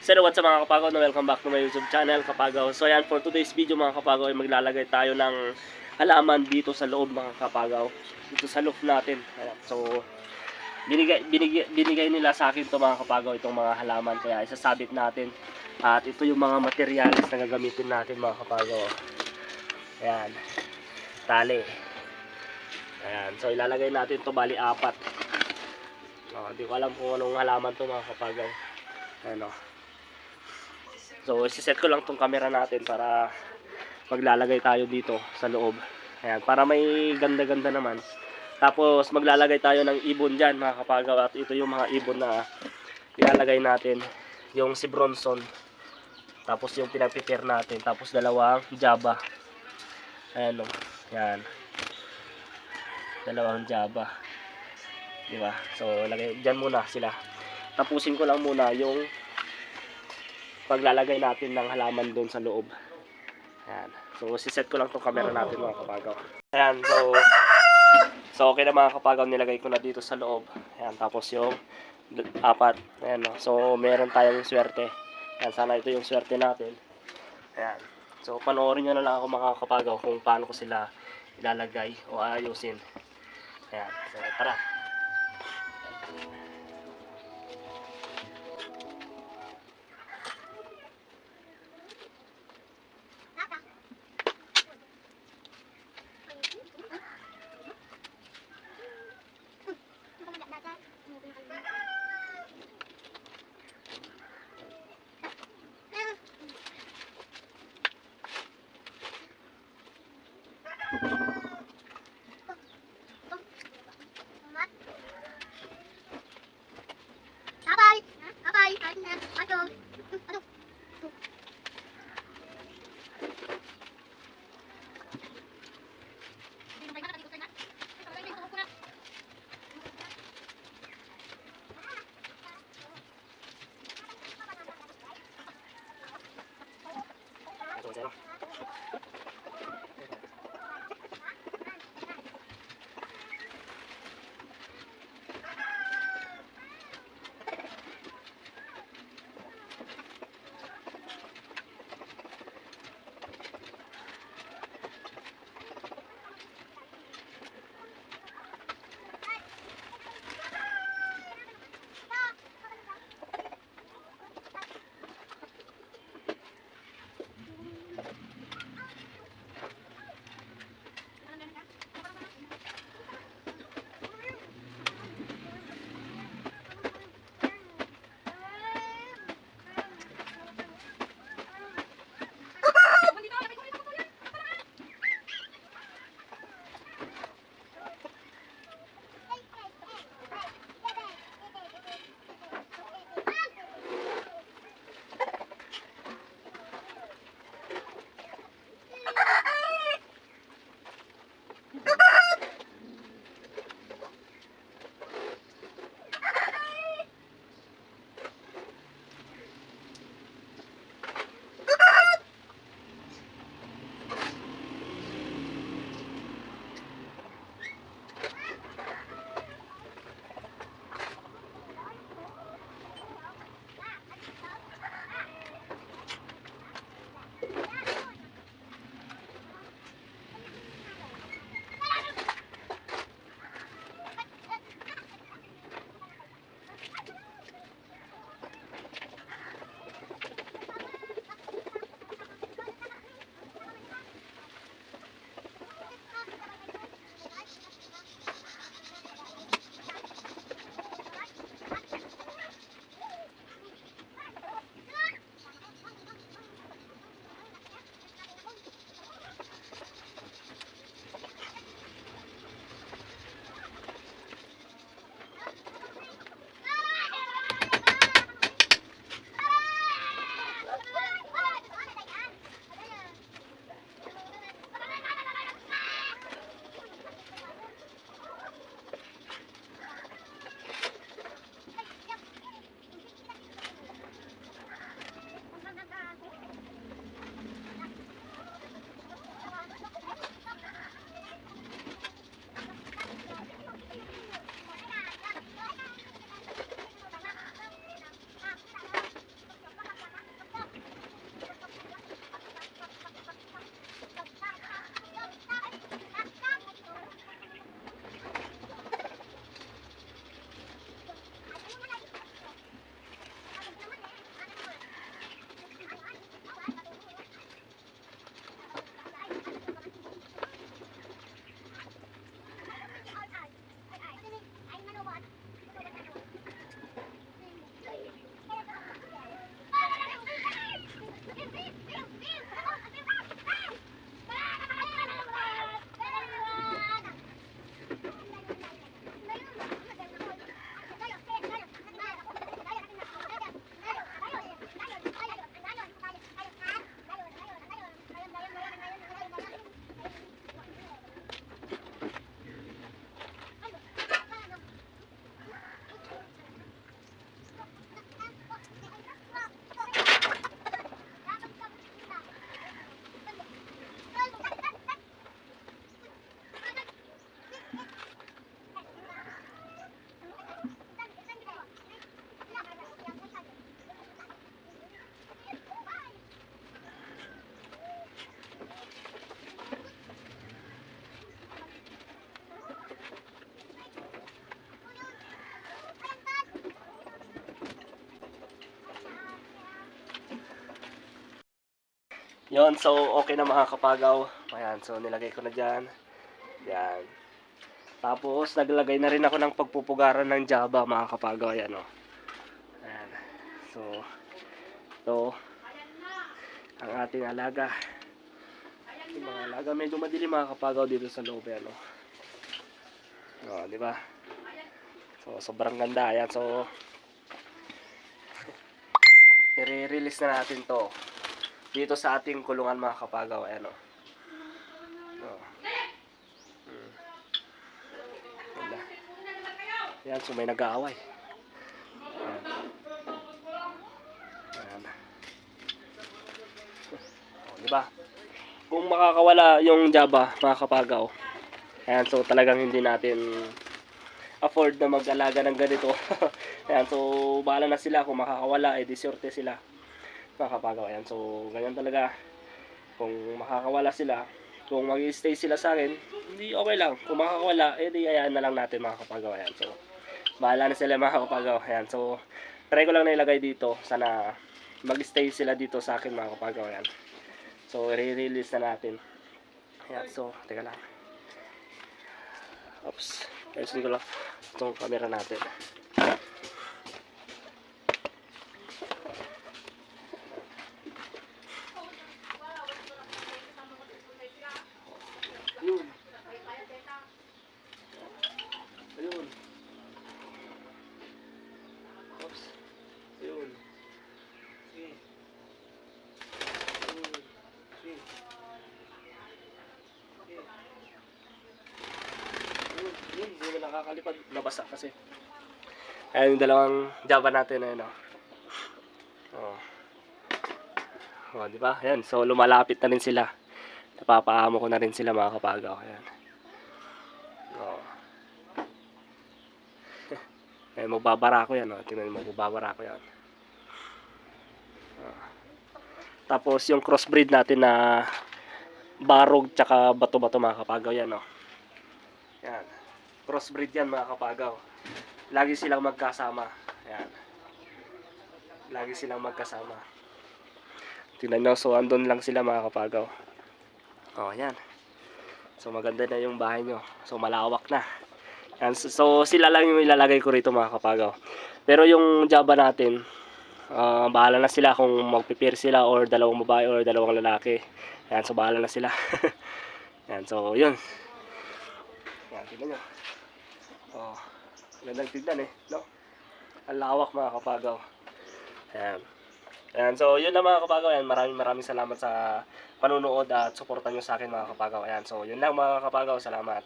So what's up mga kapagaw na welcome back to my YouTube channel Kapagaw. So ayan for today's video mga kapagaw ay maglalagay tayo ng halaman dito sa loob mga kapagaw. Dito sa loob natin. Ayan. So binigay, binigay, binigay nila sa akin to mga kapagaw itong mga halaman kaya isasabit natin. At ito yung mga materyales na gagamitin natin mga kapagaw. Ayan. Tali. Ayan. So ilalagay natin to bali apat. Oh, di ko alam kung anong halaman to mga kapagaw. Ano. So, isiset ko lang tong camera natin para maglalagay tayo dito sa loob. Ayan, para may ganda-ganda naman. Tapos, maglalagay tayo ng ibon dyan, mga kapagaw. At ito yung mga ibon na ilalagay natin. Yung si Bronson. Tapos, yung pinag-prepare natin. Tapos, dalawang Java. Ayan o. Yan. Dalawang Java. Di ba? So, lagay, dyan muna sila. Tapusin ko lang muna yung paglalagay natin ng halaman doon sa loob. Ayan. So, siset ko lang tong camera natin mga kapagaw. Ayan, so, so okay na mga kapagaw, nilagay ko na dito sa loob. Ayan, tapos yung apat. Ayan, so, meron tayong swerte. Ayan, sana ito yung swerte natin. Ayan. So, panoorin nyo na lang ako mga kapagaw kung paano ko sila ilalagay o ayusin. Ayan, so, tara. Yon, so okay na mga kapagaw. Ayan, so nilagay ko na dyan. Yan. Tapos, naglagay na rin ako ng pagpupugaran ng Java mga kapagaw. Ayan, o. Ayan. So, ito. Ang ating alaga. Yung mga alaga, medyo madilim mga kapagaw dito sa loob. Ayan, o. O, di ba? So, sobrang ganda. Ayan, so, i-release na natin to dito sa ating kulungan mga kapagaw. Ayan o. Oh. Hmm. Ayan, so may nag-aaway. Ayan. Oh, di ba? Kung makakawala yung Java, mga kapagaw. Ayan, so talagang hindi natin afford na mag-alaga ng ganito. Ayan, so bahala na sila kung makakawala, eh disorte sila mga kapagaw. Ayan, so ganyan talaga. Kung makakawala sila, kung mag stay sila sa akin, hindi okay lang. Kung makakawala, eh di ayaan na lang natin mga kapagaw. Ayan, so bahala na sila mga kapagaw. Ayan, so try ko lang na ilagay dito. Sana mag-stay sila dito sa akin mga kapagaw. Ayan. So re-release na natin. Ayan, so teka lang. Oops. Ayusin ko lang itong camera natin. Nakakalipad. Nabasa kasi. Ayan yung dalawang Java natin. Ayun o. Oh. Oh, di ba? Ayan. So, lumalapit na rin sila. Napapaamo ko na rin sila mga kapagaw. Ayan. Oh. Ayan, magbabara ko yan. Oh. Tingnan mo, magbabara ko yan. Oh. Tapos, yung crossbreed natin na barog tsaka bato-bato mga kapagaw yan. Oh. Yan. Crossbreed yan mga kapagaw. Lagi silang magkasama. Ayan. Lagi silang magkasama. Tingnan nyo, so andun lang sila mga kapagaw. Oh, yan. So maganda na yung bahay nyo. So malawak na. Yan. So, sila lang yung ilalagay ko rito mga kapagaw. Pero yung Java natin, ah, bahala na sila kung magpipir sila or dalawang babae or dalawang lalaki. Yan, so bahala na sila. yan, so yun. Yan, tignan nyo. Oh, gandang tignan eh, no? Ang lawak mga kapagaw. Ayan. Ayan, so yun na mga kapagaw. Ayan, maraming maraming salamat sa panunood at suporta nyo sa akin mga kapagaw. Ayan, so yun lang mga kapagaw. Salamat.